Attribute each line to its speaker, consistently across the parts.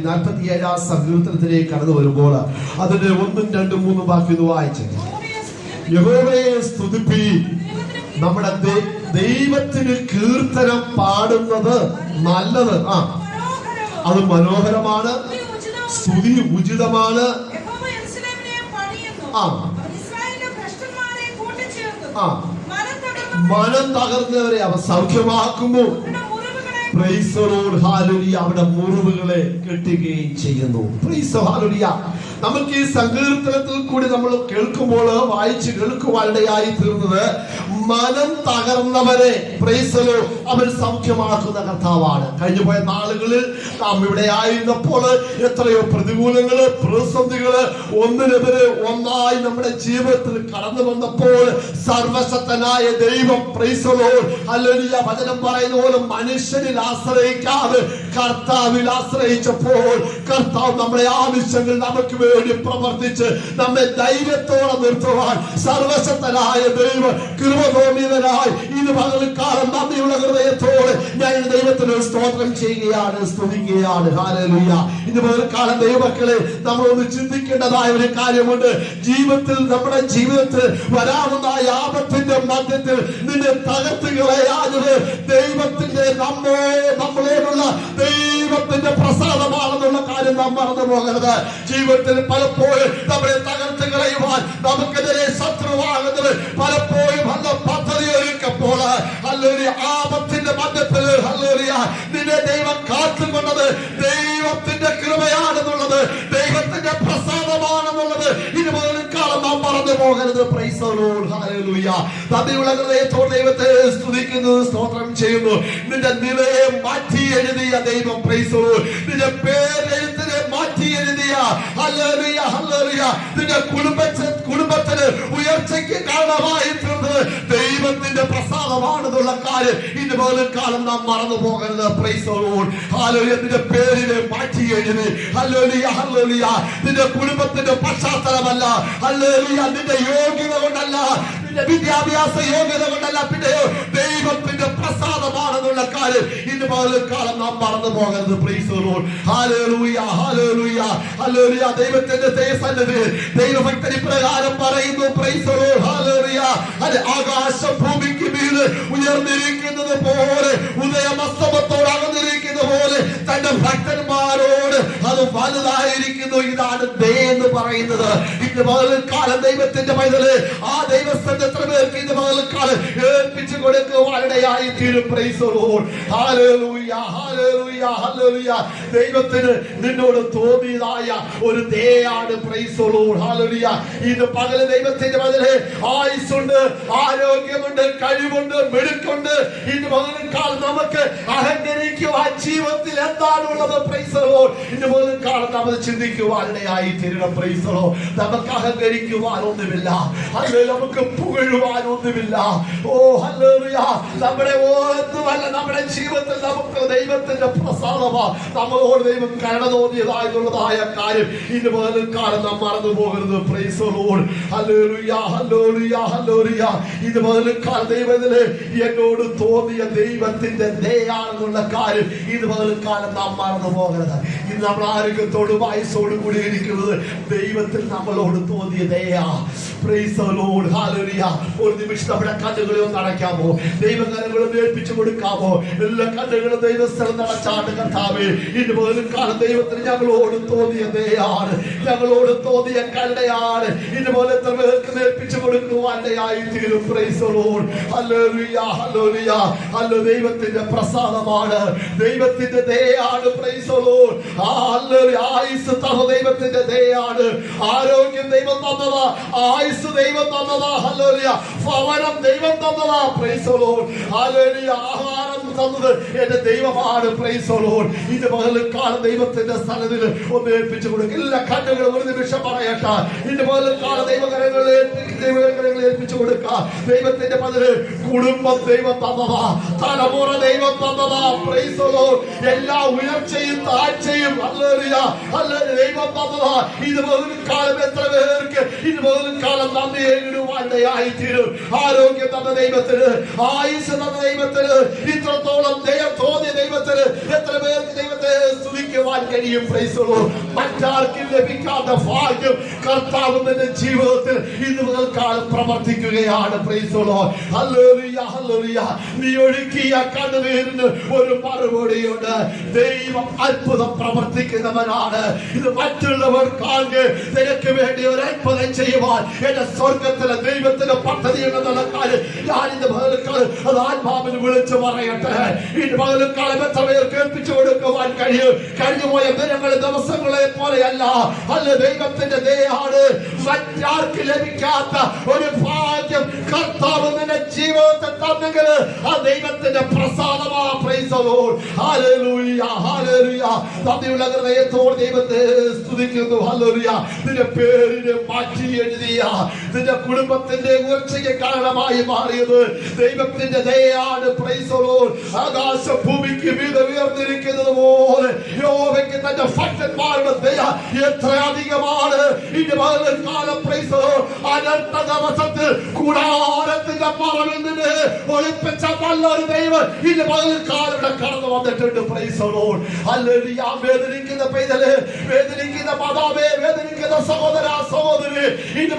Speaker 1: നാൽപ്പത്തി ഏഴാം സങ്കീർത്തനത്തിലേക്ക് കടന്നു വരുമ്പോൾ അതിന്റെ ഒന്നും രണ്ടും മൂന്നും ബാക്കി ഒന്ന് വായിച്ചു. നമ്മുടെ ദൈവത്തിന് കീർത്തനം പാടുന്നത് നല്ലത്. ആ. അത് മനോഹരമാണ്. സ്തുതി ഉചിതമാണ്. ആ. മനം തകർന്നവരെ അവ സൗഖ്യമാക്കുന്നു അവിടെ മുറിവുകളെ കെട്ടുകയും ചെയ്യുന്നു. നമുക്ക് ഈ സങ്കീർത്തനത്തിൽ കൂടി നമ്മൾ കേൾക്കുമ്പോൾ വായിച്ച് കേൾക്കുവാനിടയായി തീർന്നത് മനം തകർന്നവരെ പ്രൈസലോ അവൻ സൗഖ്യമാക്കുന്ന കർത്താവാണ്. കഴിഞ്ഞു പോയ നാളുകളിൽ നാം ഇവിടെ ആയിരുന്നപ്പോൾ എത്രയോ പ്രതികൂലങ്ങൾ പ്രതിസന്ധികൾ ഒന്നിനെതിരെ ഒന്നായി നമ്മുടെ ജീവിതത്തിൽ കടന്നു വന്നപ്പോൾ സർവശക്തനായ ദൈവം പ്രൈസലോ അല്ലെങ്കിൽ വചനം പറയുന്ന പോലെ রাস্তার এই চাঁদ കർത്താവിൽ ആശ്രയിച്ചപ്പോൾ കർത്താവ് നമ്മുടെ ആവശ്യങ്ങൾ നമുക്ക് വേണ്ടി പ്രവർത്തിച്ച് നമ്മെ ധൈര്യത്തോടെ നിർത്തുവാൻ സർവശക്തനായ ദൈവം കൃപ തോന്നിയവനായി ഇത് പകൽക്കാലം നന്ദിയുള്ള ഹൃദയത്തോടെ ഞാൻ ദൈവത്തിന് സ്തോത്രം ചെയ്യുകയാണ് സ്തുതിക്കുകയാണ്. ഹാലലുയ ഇത് പകൽക്കാലം ദൈവമക്കളെ നമ്മളൊന്ന് ചിന്തിക്കേണ്ടതായ ഒരു കാര്യമുണ്ട്. ജീവിതത്തിൽ നമ്മുടെ ജീവിതത്തിൽ വരാവുന്ന ആപത്തിന്റെ മധ്യത്തിൽ നിന്റെ തകർത്തുകളെ കളയാഞ്ഞത് ദൈവത്തിന്റെ നമ്മെ നമ്മളോടുള്ള ദൈവത്തിന്റെ പ്രസാദമാണെന്നുള്ള കാര്യം നാം മറന്നു പോകരുത്. ജീവിതത്തിൽ പലപ്പോഴും നമ്മളെ തകർത്ത് കളയുവാൻ നമുക്കെതിരെ ശത്രുവാകുന്നത് പലപ്പോഴും നല്ല പദ്ധതി ഒരുക്കപ്പോൾ അല്ലൊരു ആപത്തിന്റെ മധ്യത്തിൽ അല്ലൊരു നിന്നെ ദൈവം കാത്തുകൊണ്ടത് Hallelujah. നന്ദിയുള്ള ഹൃദയത്തോടെ ദൈവത്തെ സ്തുതിക്കുന്നു സ്തോത്രം ചെയ്യുന്നു. നിന്റെ നിലയെ മാറ്റി എഴുതിയ ദൈവം Lord. നിന്റെ പേരെഴുത്തിനെ മാറ്റി എഴുതിയ. Hallelujah hallelujah. നിന്റെ കുടുംബത്തെ കുടുംബത്തിന് ഉയർച്ചയ്ക്ക് കാരണമായി തീർന്നത് ദൈവത്തിന്റെ പ്രസാദമാണെന്നുള്ള കാര്യം ഇന്ന് പോലും കാലം നാം മറന്നു പോകരുത് the Lord. നിന്റെ പേരിനെ മാറ്റി എഴുതി. Hallelujah hallelujah. നിന്റെ കുടുംബത്തിന്റെ പശ്ചാത്തലമല്ല. ഹല്ലേലൂയ നിന്റെ യോഗ്യത കൊണ്ടല്ല. നിന്റെ വിദ്യാഭ്യാസ യോഗ്യത കൊണ്ടല്ല പിന്നെയോ ദൈവത്തിന്റെ പ്രസാദമാണെന്നുള്ള കാര്യം ഇന്ന് പകലും കാലം നാം മറന്നു പോകരുത് പ്ലീസ്. ദൈവത്തിന്റെ തേസന്നിധി ദൈവഭക്തൻ ഇപ്രകാരം പറയുന്നു. Hallelujah. അത് ആകാശം ഭൂമിക്ക് മീത് ഉയർന്നിരിക്കുന്നത് പോലെ ഉദയമസ്തമത്തോട് അത് വലുതായിരിക്കുന്നു. ഇതാണ് ദേ എന്ന് പറയുന്നത്. ഇന്ന് പകൽക്കാലം ദൈവത്തിന്റെ പൈതൽ. ആ ദൈവസ്ഥന്റെ എത്ര പേർക്ക് ഇന്ന് പകൽക്കാലം ഏൽപ്പിച്ചു കൊടുക്കുവാനിടയായി തീരും. ദൈവത്തിന് നിന്നോട് തോന്നിയതായ ഒരു ദേയാണ്. ഇന്ന് പകൽ ദൈവത്തിന്റെ പതിൽ. ആയുസുണ്ട് ആരോഗ്യമുണ്ട് കഴിവുണ്ട് മിടുക്കുണ്ട്. ഇന്ന് പകൽക്കാലം നമുക്ക് അഹങ്കരിക്കുവാൻ ജീവിതത്തിൽ എന്താണുള്ളത്? Praise ഇനി മുതൽ കാണാൻ നമ്മൾ ചിന്തിക്കുവാനിടയായി തീരണം. Lord. നമുക്ക് അഹങ്കരിക്കുവാനൊന്നുമില്ല. അല്ലെ? നമുക്ക് പുകഴുവാനൊന്നുമില്ല. ഓ ഹല്ലേലൂയ നമ്മുടെ നമ്മുടെ ജീവിതത്തിൽ നമുക്ക് ദൈവത്തിന്റെ പ്രസാദമാണ്. നമ്മളോട് ദൈവം കരുണ തോന്നിയതായിട്ടുള്ളതായ കാര്യം ഇന്ന് പകൽക്കാലം നാം മറന്നു പോകരുത്. ഇത് പകൽക്കാലം ദൈവത്തിൽ എന്നോട് തോന്നിയ ദൈവത്തിന്റെ ദയാണെന്നുള്ള കാര്യം ഇത് പകൽക്കാലം നാം മറന്നു പോകരുത്. ഇന്ന് നമ്മൾ ആരോഗ്യത്തോട് വയസ്സോട് കൂടി ഇരിക്കുന്നത് ദൈവത്തിൽ നമ്മളോട് തോന്നിയ ദയാ. ഒരു നിമിഷം നമ്മുടെ കണ്ണുകളെ ഒന്ന് അടയ്ക്കാമോ ദൈവകരങ്ങളും ഏൽപ്പിച്ചു കൊടുക്കാമോ എല്ലാ കണ്ണുകളും ദൈവസ്ഥലം നടച്ചാണ്ട് കർത്താവേ ഇന്ന് പോലും കാലം ദൈവത്തിന് ഞങ്ങളോട് തോന്നിയതേയാണ് ഞങ്ങളോട് തോന്നിയ കല്ലയാണ് ഇതുപോലെ പോലെ എത്ര പേർക്ക് ഏൽപ്പിച്ചു കൊടുക്കുവാനിടയായി തീരും. ഹല്ലോ ദൈവത്തിന്റെ പ്രസാദമാണ്. ദൈവത്തിന്റെ ദയാണ്. ആയുസ് തഹ ദൈവത്തിന്റെ ദയാണ് ആരോഗ്യം ദൈവം തന്നതാ. ആയുസ് ദൈവം തന്നതാ. ഹല്ലേലൂയ ഭവനം ദൈവം തന്നതാ. പ്രൈസ് ദി ലോർഡ് ഹല്ലേലൂയ ആഹാരം തന്നത്. എന്റെ ദൈവമാണ്. പ്രൈസ് ദി ലോർഡ് ഇത് പകൽക്കാലം ദൈവത്തിന്റെ സ്ഥലത്തിൽ ഒന്ന് ഏൽപ്പിച്ചു കൊടുക്കുക എല്ലാ കണ്ണുകളും ഒരു നിമിഷം പറയട്ട. ഇത് പകൽക്കാലം ദൈവകരങ്ങളിൽ ദൈവകരങ്ങളിൽ ഏൽപ്പിച്ചു കൊടുക്കുക ദൈവത്തിന്റെ പതിൽ കുടുംബം ദൈവം തന്നതാ. തലമുറ ദൈവം തന്നതാ. പ്രൈസ് എല്ലാ ഉയർച്ചയും താഴ്ചയും അല്ലേറിയ അല്ലേ ദൈവം തന്നതാ. ഇത് എത്ര പേർക്ക്? ഇത് പകൽക്കാലം നന്ദി ജീവിപ്പാനിടയായി തീരും ആരോഗ്യം തന്ന ദൈവത്തിന് ആയുസ് തന്ന ദൈവത്തിന് ഇത്രത്തോളം ദയം തോന്നിയ ദൈവത്തിന് എത്ര പേർക്ക് ദൈവത്തെ സ്തുതിക്കുവാൻ കഴിയും? പ്രൈസുള്ളൂ മറ്റാർക്കും ലഭിക്കാത്ത ഭാഗ്യം കർത്താവ് തന്റെ ജീവിതത്തിൽ ഇന്ന് മുതൽക്കാലം പ്രവർത്തിക്കുകയാണ്. പ്രൈസുള്ളൂ ഹല്ലേലൂയ ഹല്ലേലൂയ നീ ഒഴുക്കിയ കണ്ണുനീരിന് ഒരു മറുപടിയുണ്ട്. ദൈവം അത്ഭുതം പ്രവർത്തിക്കുന്നവനാണ്. ഇത് മറ്റുള്ളവർ കാണുക നിനക്ക് വേണ്ടി ഒരു അത്ഭുതം ചെയ്യുവാൻ എന്റെ സ്വർഗത്തിലെ കാര്യം ഞാൻ ഇന്ന് പകൽക്കാലം അത് ആത്മാവിന് വിളിച്ചു പറയട്ടെ. ഇന്ന് പകൽക്കാലം എത്ര പേർ കേൾപ്പിച്ചു കൊടുക്കുവാൻ കഴിയും. കഴിഞ്ഞു പോയ ദിനങ്ങളെ ദിവസങ്ങളെ പോലെയല്ല. അല്ല ദൈവത്തിന്റെ ദേഹാണ്. മറ്റാർക്ക് ലഭിക്കാത്ത ഒരു നിന്റെ ജീവിതത്തിൽ ആ ദൈവത്തിന്റെ പ്രസാദമാ. നന്ദിയുള്ള ഹൃദയത്തോട് ദൈവത്തെ സ്തുതിക്കുന്നു. ഹാലേലൂയ നിന്റെ പേരിനെ മാറ്റി എഴുതിയ. നിന്റെ കുടുംബത്തിന്റെ ഉയർച്ചയ്ക്ക് കാരണമായി മാറിയത് ദൈവത്തിന്റെ ദയാണ് ആകാശ ഭൂമിക്ക് വീട് ഉയർന്നിരിക്കുന്നത് പോലെ യോവയ്ക്ക് തന്റെ ഭക്തന്മാരുടെ ദയ എത്ര അധികമാണ്. ഇനി കാലം പ്രൈസ് അനന്ത ദിവസത്തിൽ കൂടാരത്തിന്റെ മറവിൽ നിന്ന് ഒളിപ്പിച്ച നല്ലൊരു ദൈവം ഇനി കാലം ഇവിടെ കടന്നു വന്നിട്ടുണ്ട്. വേദനിക്കുന്ന പൈതൽ വേദനിക്കുന്ന മാതാവേ വേദനിക്കുന്ന സഹോദര സഹോദരി ഇനി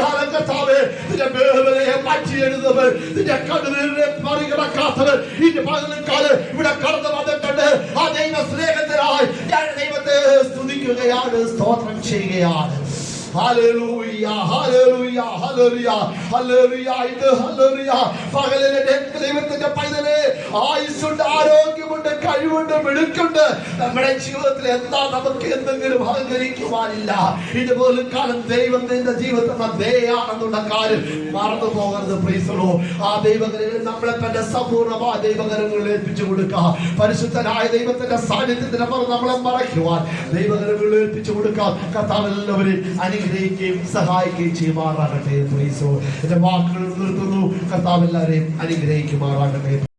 Speaker 1: കാലം കത്താവേ നിന്റെ വേദനയെ മാറ്റി എഴുതുന്നവർ നിന്റെ കണ്ണുനീരിനെ മറികടക്കാത്തവർ ഇനി കാലം ഇവിടെ കടന്നു വന്നിട്ടുണ്ട്. ആ ദൈവ സ്നേഹത്തിനായി ഞാൻ ദൈവത്തെ സ്തുതിക്കുകയാണ് സ്തോത്രം ചെയ്യുകയാണ്. പകലിലെ ദൈവത്തിന്റെ പൈതലെ ആയുസ്സുണ്ട് ആരോഗ്യമുണ്ട് കഴിവുണ്ട് മിടുക്കുണ്ട്. നമ്മുടെ ജീവിതത്തിൽ എന്താ നമുക്ക് എന്തെങ്കിലും അഹങ്കരിക്കുവാനില്ല. ഇതുപോലെ കാലം ദൈവത്തിന്റെ ജീവിതത്തിൽ ദയാണെന്നുള്ള കാര്യം മറന്നു പോകരുത് പ്രീസണോ ആ ദൈവകരങ്ങളിൽ നമ്മളെ തന്നെ സമ്പൂർണമായ ദൈവകരങ്ങളിൽ ഏൽപ്പിച്ചു കൊടുക്കുക. പരിശുദ്ധനായ ദൈവത്തിന്റെ സാന്നിധ്യത്തിന് അപ്പുറം നമ്മളെ മറയ്ക്കുവാൻ ദൈവകരങ്ങളിൽ ഏൽപ്പിച്ചു കൊടുക്കാം കർത്താവ് എല്ലാവരെയും അനുഗ്രഹിക്കുകയും സഹായിക്കുകയും ചെയ്യുമാറാകട്ടെ പ്രീസോ എന്റെ വാക്കുകൾ നിർത്തുന്നു. കർത്താവ് എല്ലാവരെയും അനുഗ്രഹിക്കുമാറാകട്ടെ.